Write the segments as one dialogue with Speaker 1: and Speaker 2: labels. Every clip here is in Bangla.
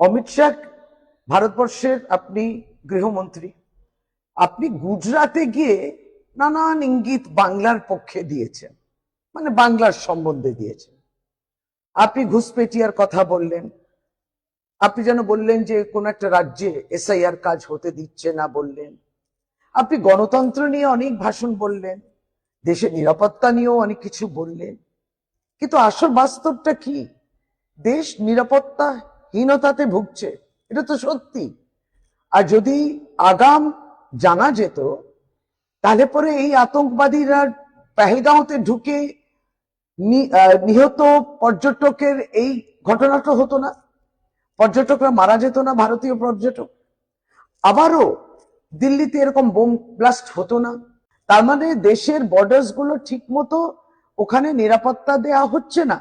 Speaker 1: অমিত শাহ, ভারতবর্ষের আপনি গৃহমন্ত্রী, আপনি গুজরাটে গিয়ে নানান ইঙ্গিত বাংলার পক্ষে দিয়েছেন মানে বাংলার সম্বন্ধে দিয়েছেন। আপনি ঘুষপেটিয়ার কথা বললেন, আপনি যেন বললেন যে কোন একটা রাজ্যে এসআইআর কাজ হতে দিচ্ছে না বললেন। আপনি গণতন্ত্র নিয়ে অনেক ভাষণ বললেন দেশের নিরাপত্তা নিয়েও অনেক কিছু বললেন। কিন্তু আসল বাস্তবটা কি? দেশ নিরাপত্তাহীনতাতে ভুগছে, এটা তো সত্যি। আর যদি আগাম জানা যেত, তাহলে পরে এই আতঙ্কবাদীরা পেহেলগাঁওতে ঢুকে নিহত পর্যটকের এই ঘটনাটা হতো না। পর্যটকরা মারা যেত না, ভারতীয় পর্যটক। আবারও দিল্লিতে এরকম বোম ব্লাস্ট হতো না। তার মানে দেশের বর্ডার্সগুলো ঠিক মতো ওখানে নিরাপত্তা দেয়া হচ্ছে না।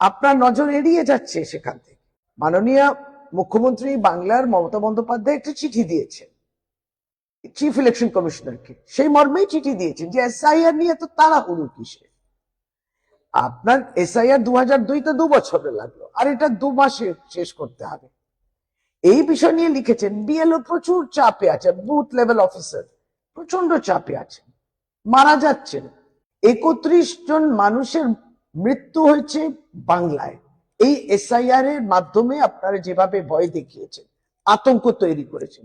Speaker 1: আপনার নজর এড়িয়ে যাচ্ছে সেখান থেকে। মাননীয় মুখ্যমন্ত্রী বাংলার মমতা বন্দ্যোপাধ্যায় একটা চিঠি দিয়েছেন চিফ ইলেকশন কমিশনারকে সেই মর্মেই চিঠি দিয়েছেন যে এসআইআর নিয়ে তো তাড়াহুড়ো কিসে আপনার এসআইআর দু হাজার দুইতে দু বছরে লাগল, আর এটা দু মাসে শেষ করতে হবে। এই বিষয় নিয়ে লিখেছেন বিএলও প্রচুর চাপে আছে বুথ লেভেল অফিসার প্রচণ্ড চাপে আছেন মারা যাচ্ছেন। একত্রিশ জন মানুষের মৃত্যু হয়েছে বাংলায়। এই এসআইআর এর মাধ্যমে আপনারা যেভাবে ভয় দেখিয়েছেন, আতঙ্ক তৈরি করেছেন,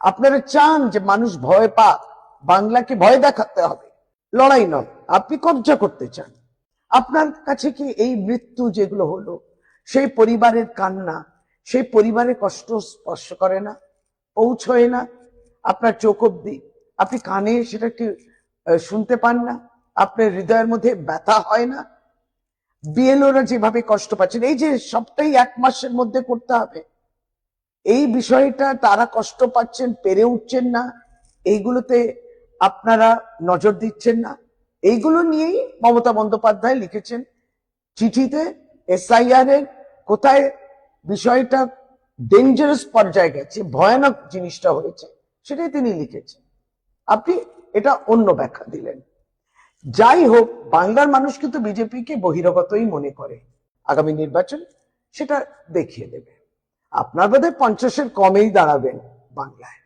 Speaker 1: আপনারা চান যে মানুষ ভয় পাক, বাংলাকে ভয় দেখাতে হবে, লড়াই নয়, আপনি কবজা করতে চান। আপনার কাছে কি এই মৃত্যু যেগুলো হলো, সেই পরিবারের কান্না, সেই পরিবারের কষ্ট স্পর্শ করে না পৌঁছয় না, আপনার চোখ অব্দি, আপনি কানে সেটাকে শুনতে পান না, আপনার হৃদয়ের মধ্যে ব্যথা হয় না বিএলওরা যেভাবে কষ্ট পাচ্ছেন, এই যে সবটাই এক মাসের মধ্যে করতে হবে, এই বিষয়টা তারা কষ্ট পাচ্ছেন, পেরে উঠছেন না, এইগুলোতে আপনারা নজর দিচ্ছেন না। এইগুলো নিয়েই মমতা বন্দ্যোপাধ্যায় লিখেছেন চিঠিতে, এসআইআর এর কোথায় বিষয়টা ডেঞ্জারাস পর্যায়ে গেছে, ভয়ানক জিনিসটা হয়েছে, সেটাই তিনি লিখেছেন। আপনি এটা অন্য ব্যাখ্যা দিলেন। যাই হোক, বাংলার মানুষ কিন্তু বিজেপিকে বহিরাগতই মনে করে। আগামী নির্বাচন সেটা দেখিয়ে দেবে। আপনার বোধহয় পঞ্চাশের কমেই দাঁড়াবেন বাংলায়।